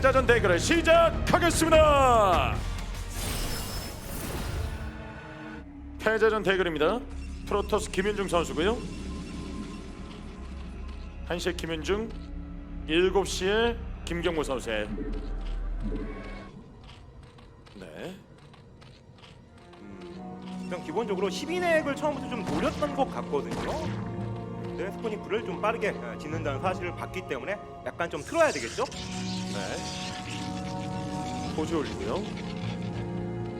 패자전 대결을 시작하겠습니다. 패자전 대결입니다. 프로토스 김윤중 선수고요. 1시에 김윤중, 7시에 김경무 선수예요. 네. 일단 기본적으로 12넥을 처음부터 좀 노렸던 것 같거든요. 스포니프를 좀 빠르게 어, 짓는다는 사실을 봤기 때문에 약간 좀 틀어야 되겠죠? 네. 포즈 올리고요.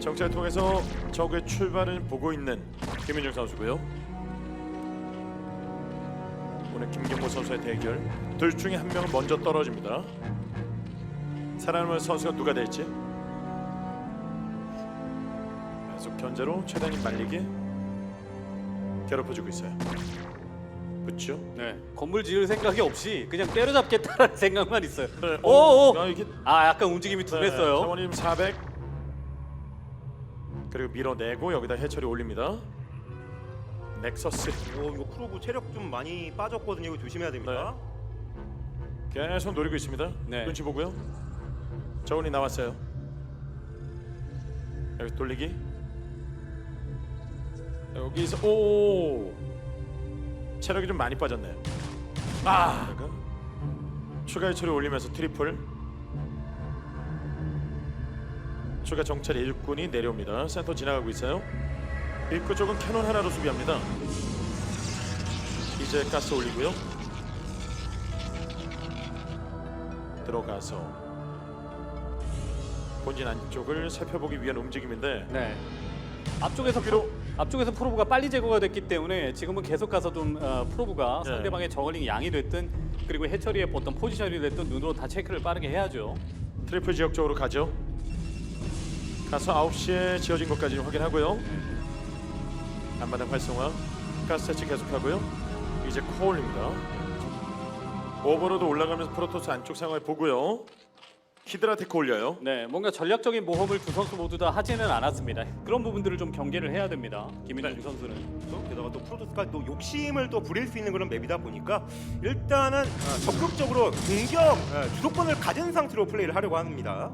정찰 통해서 적의 출발을 보고 있는 김민중 선수고요. 오늘 김경모 선수의 대결 둘 중에 한 명은 먼저 떨어집니다. 살아남은 선수가 누가 될지 계속 견제로 최단님 말리기 괴롭혀주고 있어요. 붙죠? 네, 건물 지을 생각이 없이 그냥 때려잡겠다라는 생각만 있어요. 네. 오, 오. 아, 이게 아, 약간 움직임이 둔했어요. 사원님 400 그리고 밀어내고 여기다 해처리 올립니다. 넥서스 오, 이거 프로브 체력 좀 많이 빠졌거든요. 이거 조심해야 됩니다. 계속 노리고 있습니다. 네. 눈치 보고요. 저원이 나왔어요. 여기 돌리기. 여기서 오 체력이 좀 많이 빠졌네요. 아 그러니까 추가 해처리 올리면서 트리플. 추가 정찰 일꾼이 내려옵니다. 센터 지나가고 있어요. 입구 쪽은 캐논 하나로 수비합니다. 이제 가스 올리고요. 들어가서 본진 안쪽을 살펴보기 위한 움직임인데 네. 앞쪽에서 프로, 앞쪽에서 프로브가 빨리 제거가 됐기 때문에 지금은 계속 가서 좀 어, 프로브가 네. 상대방의 저글링 양이 됐든 그리고 해처리의 어떤 포지션이 됐든 눈으로 다 체크를 빠르게 해야죠. 트리플 지역 쪽으로 가죠. 가서 9시에 지어진 것까지 확인하고요. 안마당 활성화, 가스 채취 계속하고요. 이제 코올입니다. 오버로드 올라가면서 프로토스 안쪽 상황을 보고요. 히드라 테크 올려요. 네, 뭔가 전략적인 모험을 두 선수 모두 다 하지는 않았습니다. 그런 부분들을 좀 경계를 해야 됩니다. 김민중 네. 선수는. 또 게다가 또 프로토스가 또 욕심을 또 부릴 수 있는 그런 맵이다 보니까 일단은 어, 적극적으로 공격 어, 주도권을 가진 상태로 플레이를 하려고 합니다.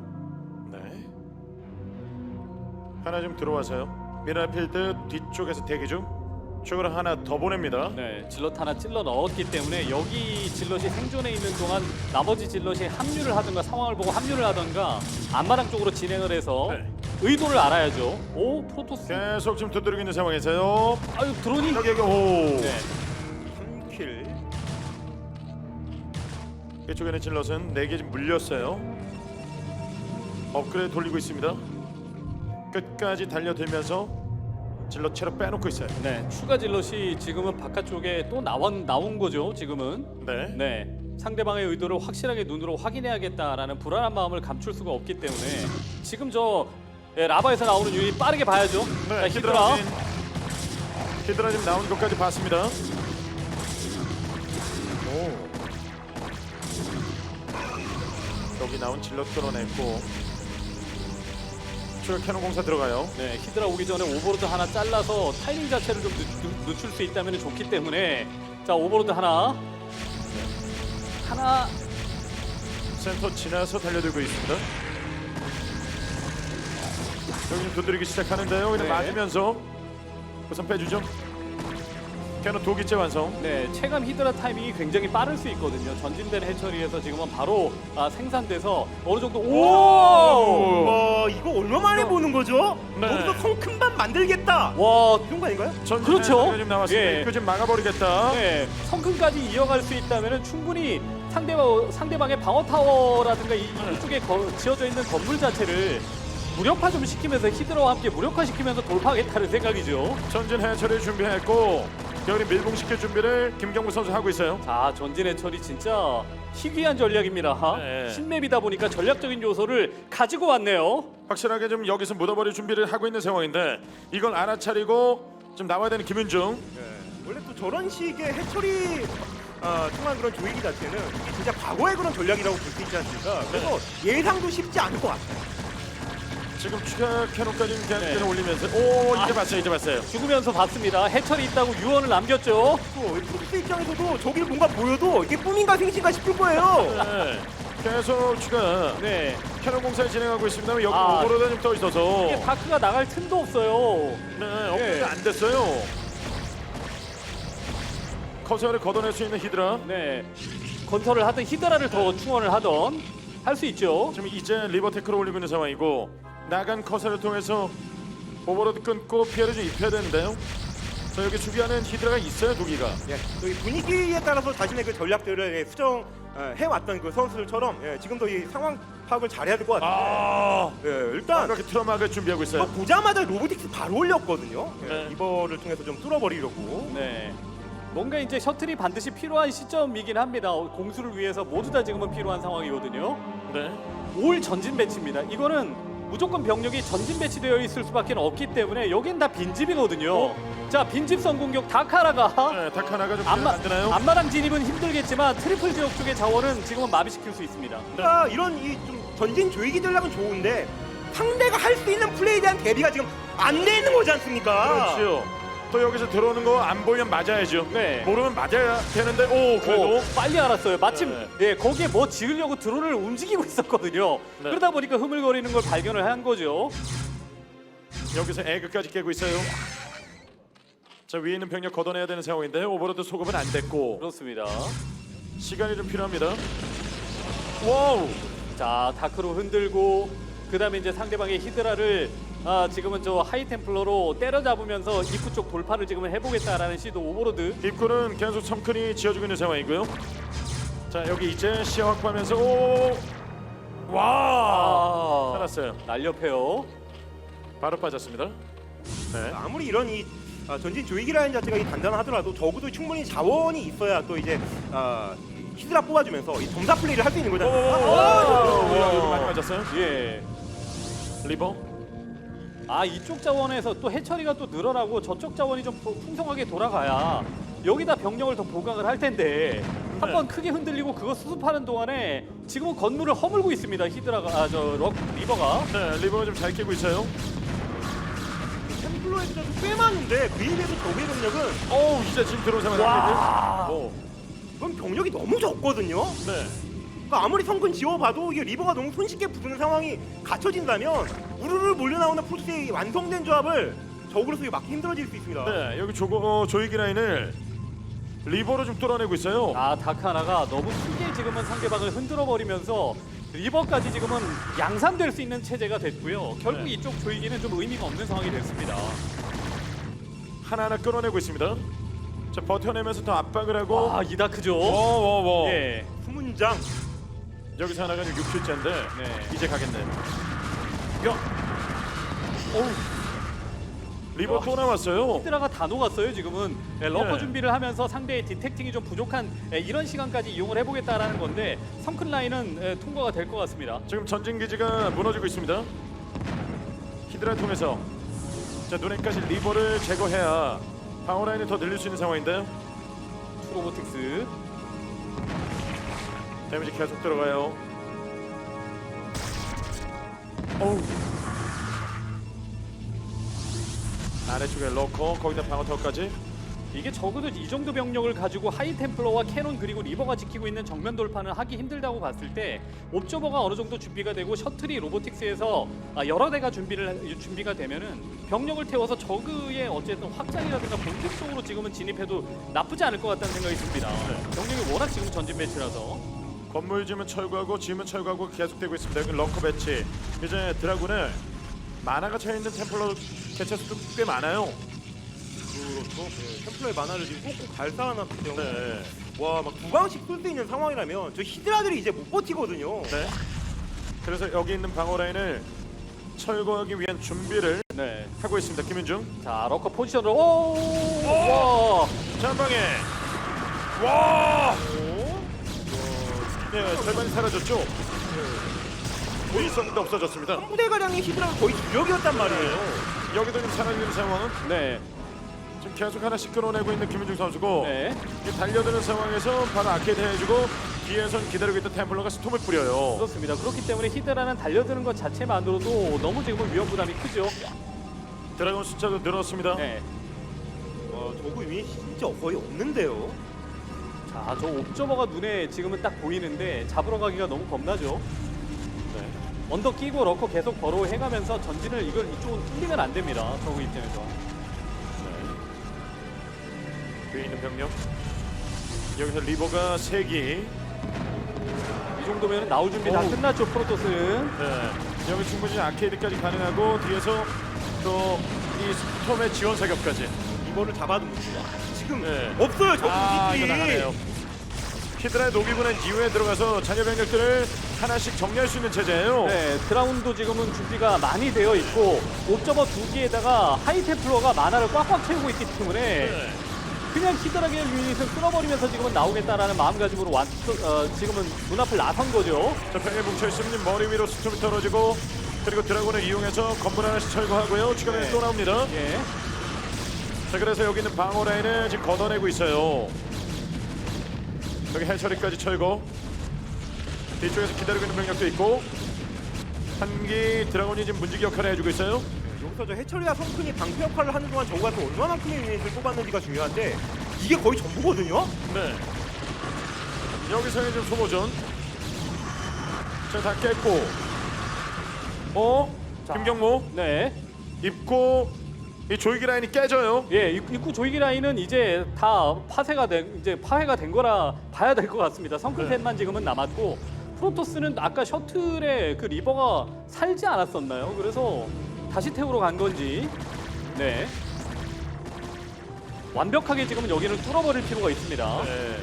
네. 하나 좀 들어와서요. 미라필드 뒤쪽에서 대기 중. 쪽으로 하나 더 보냅니다. 네, 질럿 하나 찔러 넣었기 때문에 여기 질럿이 생존해 있는 동안 나머지 질럿이 합류를 하든가 상황을 보고 합류를 하든가 안마랑 쪽으로 진행을 해서 네. 의도를 알아야죠. 오, 프로토스. 계속 지금 두드리고 있는 상황에서요. 아유, 드론이. 여기 여기 오. 네. 3킬. 이쪽에는 질럿은 4개 지금 물렸어요. 업그레이드 돌리고 있습니다. 끝까지 달려들면서 질럿 체력 빼놓고 있어요. 네, 추가 질럿이 지금은 바깥쪽에 또 나온 나온 거죠. 지금은. 네. 네. 상대방의 의도를 확실하게 눈으로 확인해야겠다라는 불안한 마음을 감출 수가 없기 때문에 지금 저 예, 라바에서 나오는 유닛 빠르게 봐야죠. 자, 네, 히드라. 히드라. 히드라 지금 나오는 것까지 봤습니다. 오. 여기 나온 질럿 끌어냈고 추가 캐논 공사 들어가요. 네, 히드라 오기 전에 오버로드 하나 잘라서 타이밍 자체를 좀 늦, 늦출 수 있다면 좋기 때문에 자 오버로드 하나 하나 센터 지나서 달려들고 있습니다. 여기 좀 두드리기 시작하는데요. 그냥 네. 맞으면서 우선 빼주죠. 캐논 도기째 완성. 네 체감 히드라 타이밍이 굉장히 빠를 수 있거든요. 전진된 해처리에서 지금은 바로 아, 생산돼서 어느 정도 오! 와 이거 얼마 만에 보는 거죠? 네. 여기서 성큰반 만들겠다. 와, 이런 거 아닌가요? 전진의 그렇죠. 지금 나왔습니다. 예. 이거 지금 막아버리겠다. 네 성큰까지 이어갈 수 있다면 충분히 상대방 상대방의 방어 타워라든가 이, 이쪽에 거, 지어져 있는 건물 자체를 무력화 좀 시키면서 히드라와 함께 무력화시키면서 돌파하겠다는 생각이죠. 전진 해처리 준비했고 여기 밀봉시킬 준비를 김경무 선수 하고 있어요. 자 전진의 처리 진짜 희귀한 전략입니다. 네. 신맵이다 보니까 전략적인 요소를 가지고 왔네요. 확실하게 좀 여기서 묻어버릴 준비를 하고 있는 상황인데 이걸 알아차리고 좀 나와야 되는 김윤중. 네. 원래 또 저런 식의 해처리 아, 통한 그런 조이기 자체는 진짜 과거의 그런 전략이라고 볼 수 있지 않습니까? 그래서 예상도 쉽지 않을 것 같아요. 지금 추가 캐논까지 그냥 네. 그냥 올리면서 오 이제 아. 봤어요 이제 봤어요. 죽으면서 봤습니다. 해철이 있다고 유언을 남겼죠. 또 프로토스 입장에서도 저길 뭔가 보여도 이게 꿈인가 생신가 싶을 거예요. 네. 계속 추가 네. 캐논 공사를 진행하고 있습니다만 여기 아. 오버로드 좀떠 있어서 이게 다크가 나갈 틈도 없어요. 네, 업그레이드 안 됐어요. 커서를 걷어낼 수 있는 히드라. 네. 건설을 하든 히드라를 더 충원을 하던 할 수 있죠. 지금 이제 리버 테크를 올리고 있는 상황이고 나간 커서를 통해서 오버로드 끊고 피해를 좀 입혀야 되는데요. 자 여기 준비하는 히드라가 있어요 두 기가. 예, 또이 분위기에 따라서 자신의 그 전략들을 예, 수정 어, 해왔던 그 선수들처럼 예, 지금도 이 상황 파악을 잘해야 될 것 같아요. 아 예, 일단 이렇게 트럼막을 준비하고 있어요. 막 보자마자 로보틱스 바로 올렸거든요. 예, 네. 이거를 통해서 좀 뚫어버리려고. 네. 뭔가 이제 셔틀이 반드시 필요한 시점이긴 합니다. 공수를 위해서 모두 다 지금은 필요한 상황이거든요. 네. 올 전진 배치입니다. 이거는 무조건 병력이 전진 배치되어 있을 수밖에 없기 때문에 여긴 다 빈집이거든요. 자, 빈집 선 공격 다카라가 네, 닭 하나가 좀 앞마, 안 되나요? 앞마당 진입은 힘들겠지만 트리플 지역 쪽의 자원은 지금은 마비시킬 수 있습니다. 그러니까 이런 이 좀 전진 조이기 전략은 좋은데 상대가 할 수 있는 플레이에 대한 대비가 지금 안 돼 있는 거지 않습니까? 그렇죠. 또 여기서 들어오는 거 안 보이면 맞아야죠. 네. 모르면 맞아야 되는데 오 그래도 오, 빨리 알았어요. 마침 네. 예, 거기에 뭐 지으려고 드론을 움직이고 있었거든요. 네. 그러다 보니까 흐물거리는 걸 발견을 한 거죠. 여기서 에그까지 깨고 있어요. 자 위에 있는 병력 걷어내야 되는 상황인데 오버로드 소급은 안 됐고 그렇습니다. 시간이 좀 필요합니다. 와우. 자, 다크로 흔들고 그다음에 이제 상대방의 히드라를 아, 지금은 저 하이템플러로 때려잡으면서 입구 쪽 돌파를 지금은 해보겠다라는 시도 오버로드. 입구는 계속 성큰이 지어주고 있는 상황이고요. 자 여기 이제 시야 확보하면서 오. 와. 아, 살았어요. 날렵해요. 바로 빠졌습니다. 네. 아무리 이런 이 아, 전진 조이기 라인 자체가 이 단단하더라도 적어도 충분히 자원이 있어야 또 이제 아, 이 히드라 뽑아주면서 이 점사 플레이를 할 수 있는 오. 거잖아요. 오. 여기 많이 맞았어요. 예. 리버. 아 이쪽 자원에서 또 해처리가 또 늘어나고 저쪽 자원이 좀 풍- 풍성하게 돌아가야 여기다 병력을 더 보강을 할 텐데 한 번 크게 흔들리고 그거 수습하는 동안에 지금은 건물을 허물고 있습니다 히드라가 아저 리버가 네 리버가 좀잘 깨고 있어요. 템플러에 비해서 꽤 많은데 그에 비해서 적의 병력은 오 이제 지금 들어온 상황. 와. 오. 이건 병력이 너무 적거든요. 네. 그러니까 아무리 성근 지워봐도 이게 리버가 너무 손쉽게 부수는 상황이 갖춰진다면 우르르 몰려 나오는 포스의 완성된 조합을 적으로서 막기 힘들어질 수 있습니다. 네 여기 조고 어, 조이기 라인을 리버로 좀 뚫어내고 있어요. 아 다크하나가 너무 크게 지금은 상대방을 흔들어 버리면서 리버까지 지금은 양산될 수 있는 체제가 됐고요 결국 네. 이쪽 조이기는 좀 의미가 없는 상황이 됐습니다 하나하나 끌어내고 있습니다. 자 버텨내면서 더 압박을 하고. 아 이다크죠 워워워. 예. 수문장 여기서 하나가 6킬째인데 네. 이제 가겠네. 야. 어우. 리버 또 나왔어요. 히드라가 다 녹았어요 지금은 예, 러커 네. 준비를 하면서 상대의 디텍팅이 좀 부족한 예, 이런 시간까지 이용을 해보겠다라는 건데 성큰 라인은 예, 통과가 될 것 같습니다 지금 전진 기지가 무너지고 있습니다. 히드라 통해서 자 눈에까지 리버를 제거해야 방어 라인을 더 늘릴 수 있는 상황인데요. 트로보틱스 데미지 계속 들어가요. 어우. 아래쪽에 넣고 거기다 방어 타워까지. 이게 적어도 이 정도 병력을 가지고 하이 템플러와 캐논 그리고 리버가 지키고 있는 정면 돌파는 하기 힘들다고 봤을 때 옵저버가 어느 정도 준비가 되고 셔틀이 로보틱스에서 아, 여러 대가 준비를 준비가 되면은 병력을 태워서 저그의 어쨌든 확장이라든가 본격 적으로 지금은 진입해도 나쁘지 않을 것 같다는 생각이 듭니다. 병력이 워낙 지금 전진 배치라서 건물 지으면 철거하고 지으면 철거하고 계속되고 있습니다. 여기 럭커 배치. 이제 드라군을 만화가 차 있는 템플러 개체 수도 꽤 많아요. 그렇죠. 예, 템플러의 만화를 지금 꼭꼭 잘 쌓아놨기 때문에 네. 와막두 방씩 쏠 수 있는 상황이라면 저 히드라들이 이제 못 버티거든요. 네. 그래서 여기 있는 방어 라인을 철거하기 위한 준비를 네. 하고 있습니다. 김윤중. 자 러커 포지션으로 오! 와! 자, 한 방에. 와! 네, 절반이 사라졌죠. 뭐 있었는데 없어졌습니다. 한 부대 가량의 히드라가 거의 주력이었단 말이에요. 여기도 지금 사라지는 상황은 네. 지금 계속 하나씩 끌어내고 있는 김윤중 선수고 네. 이 달려드는 상황에서 바로 아케이드 해주고 뒤에선 기다리고 있던 템플러가 스톰을 뿌려요. 그렇습니다. 그렇기 때문에 히드라는 달려드는 것 자체만으로도 너무 지금 위험 부담이 크죠. 드라곤 숫자도 늘었습니다. 네. 와 저거 의미 진짜 거의 없는데요. 자, 저 옵저버가 눈에 지금은 딱 보이는데 잡으러 가기가 너무 겁나죠. 네. 언덕 끼고 러커 계속 걸어 해가면서 전진을 이걸 이쪽은 뚫리면 안 됩니다. 저그 입장에서. 위에 있는 병력. 여기서 리버가 세기 이 정도면 나올 준비 다 어우. 끝났죠, 프로토스는. 네. 여기 충분히 아케이드까지 가능하고 뒤에서 또 이 스톰의 지원 사격까지. 이거를 잡아둡니다. 지금 네. 없어요 저 아, 이거 공격이. 나가네요. 히드라의 녹이 보낸 이후에 들어가서 잔여 병력들을 하나씩 정리할 수 있는 체제예요. 네, 드라운도 지금은 준비가 많이 되어 있고 옵저버 두 개에다가 하이테플러가 만화를 꽉꽉 채우고 있기 때문에 네. 그냥 히드라게 유닛을 끊어버리면서 지금은 나오겠다라는 마음가짐으로 완, 어, 지금은 눈앞을 나선 거죠. 자, 병에 뭉쳐있으면 머리 위로 스톰이 떨어지고 그리고 드라곤을 이용해서 건물 하나씩 철거하고요. 추가로 네. 또 나옵니다. 예. 자, 그래서 여기 있는 방어 라인을 지금 걷어내고 있어요. 여기 해처리까지 철거. 뒤쪽에서 기다리고 있는 병력도 있고 한기 드라곤이 지금 문지기 역할을 해주고 있어요. 여기서 저 해철이와 성큰이 방패 역할을 하는 동안 저거가 또 얼마만큼의 유닛을 뽑았는지가 중요한데 이게 거의 전부거든요. 네. 여기서의 좀 소모전. 자, 다 깼고. 어? 자. 김경모 네. 입고 이 조이기 라인이 깨져요. 예, 입- 입구 조이기 라인은 이제 다 파쇄가 된 이제 파괴가 된 거라 봐야 될 것 같습니다. 성큰셋만 지금은 남았고 프로토스는 아까 셔틀에 그 리버가 살지 않았었나요? 그래서 다시 태우러 간 건지. 네. 완벽하게 지금은 여기를 뚫어버릴 필요가 있습니다. 네.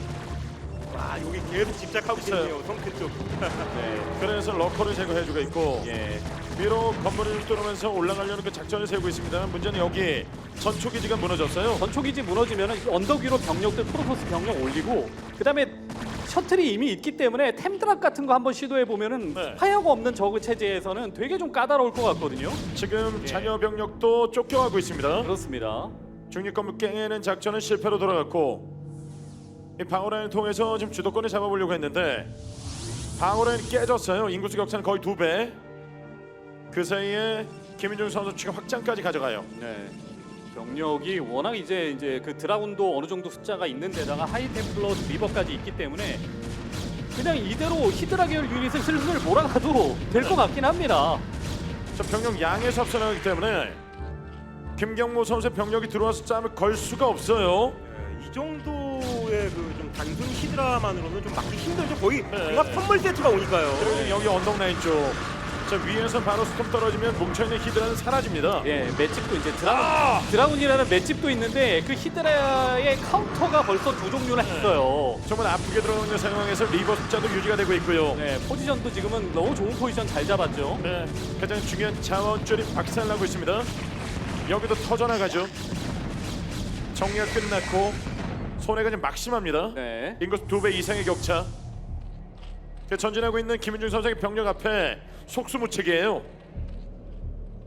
와 여기 계속 집착하고 있어요. 있네요 성큰 쪽. 네. 그래서 러커를 제거해주고 있고 예. 위로 건물을 뚫으면서 올라가려는 그 작전을 세우고 있습니다. 문제는 여기 전초기지가 무너졌어요. 전초기지 무너지면 언덕 위로 병력들 프로토스 병력 올리고 그다음에 셔틀이 이미 있기 때문에 템드랍 같은 거 한번 시도해 보면은 네. 파이어가 없는 저그 체제에서는 되게 좀 까다로울 것 같거든요. 지금 예. 잔여 병력도 쫓겨가고 있습니다. 그렇습니다. 중립 건물 깨는 작전은 실패로 돌아갔고 이 방어라인을 통해서 지금 주도권을 잡아보려고 했는데 방어라인이 깨졌어요. 인구수 격차는 거의 두 배. 그 사이에 김민중 선수 추가 확장까지 가져가요. 네. 병력이 워낙 이제 이제 그 드라군도 어느 정도 숫자가 있는 데다가 하이템플러 리버까지 있기 때문에 그냥 이대로 히드라 계열 유닛을 슬슬 몰아가도 될 것 같긴 합니다. 저 병력 양에서 앞서나가기 때문에 김경모 선수의 병력이 들어와서 싸움을 걸 수가 없어요. 예, 이좀 단순 히드라만으로는 좀 막기 힘들죠. 거의 네. 뭔가 선물 세트가 오니까요. 그리고 지금 여기 언덕 라인 쪽. 저 위에서 바로 스톰 떨어지면 뭉쳐있는 히드라는 사라집니다. 예, 맷집도 이제 드라군 아! 드라군이라는 맷집도 있는데 그 히드라의 카운터가 벌써 두 종류나 있어요. 정말 아프게 들어오는 상황에서 리버 숫자도 유지가 되고 있고요. 네, 포지션도 지금은 너무 좋은 포지션 잘 잡았죠. 네, 가장 중요한 자원줄이 박살나고 있습니다. 여기도 터져나가죠. 정리가 끝났고 손해가 지금 막심합니다. 네. 인구수 두 배 이상의 격차. 그 전진하고 있는 김윤중 선수의 병력 앞에 속수무책이에요.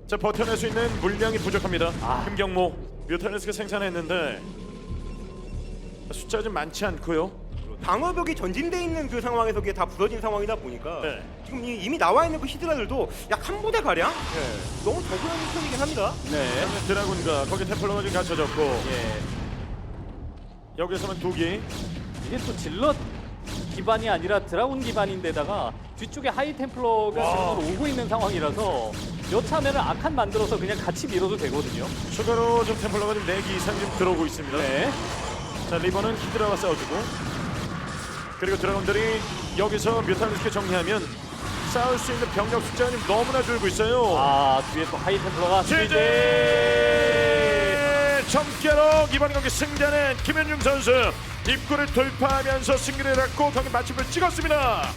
자 버텨낼 수 있는 물량이 부족합니다. 아. 김경모 뮤탈리스크 생산했는데 숫자가 좀 많지 않고요. 방어벽이 전진돼 있는 그 상황에서 그게 다 부서진 상황이다 보니까 네. 지금 이, 이미 나와 있는 그 히드라들도 약 한 부대 가량 예, 너무 적은 편이긴 합니다. 네. 드라군과 거기 템플러가 지금 갖춰졌고 예. 여기서만 두 개. 이게 또 질럿 기반이 아니라 드라군 기반인데다가 뒤쪽에 하이 템플러가 지금 오고 있는 상황이라서 여차하면 악한 만들어서 그냥 같이 밀어도 되거든요. 추가로 좀 템플러가 좀 4기 이상 지금 들어오고 있습니다. 네. 자 리버는 히드라와 싸워주고 그리고 드라곤들이 여기서 뮤탈리스크 정리하면 싸울 수 있는 병력 숫자가 너무나 줄고 있어요. 아 뒤에 또 하이 템플러가 제제 점괘로 이번 경기 승자는 김현중 선수 입구를 돌파하면서 승리를 했고 경기 마침을 찍었습니다.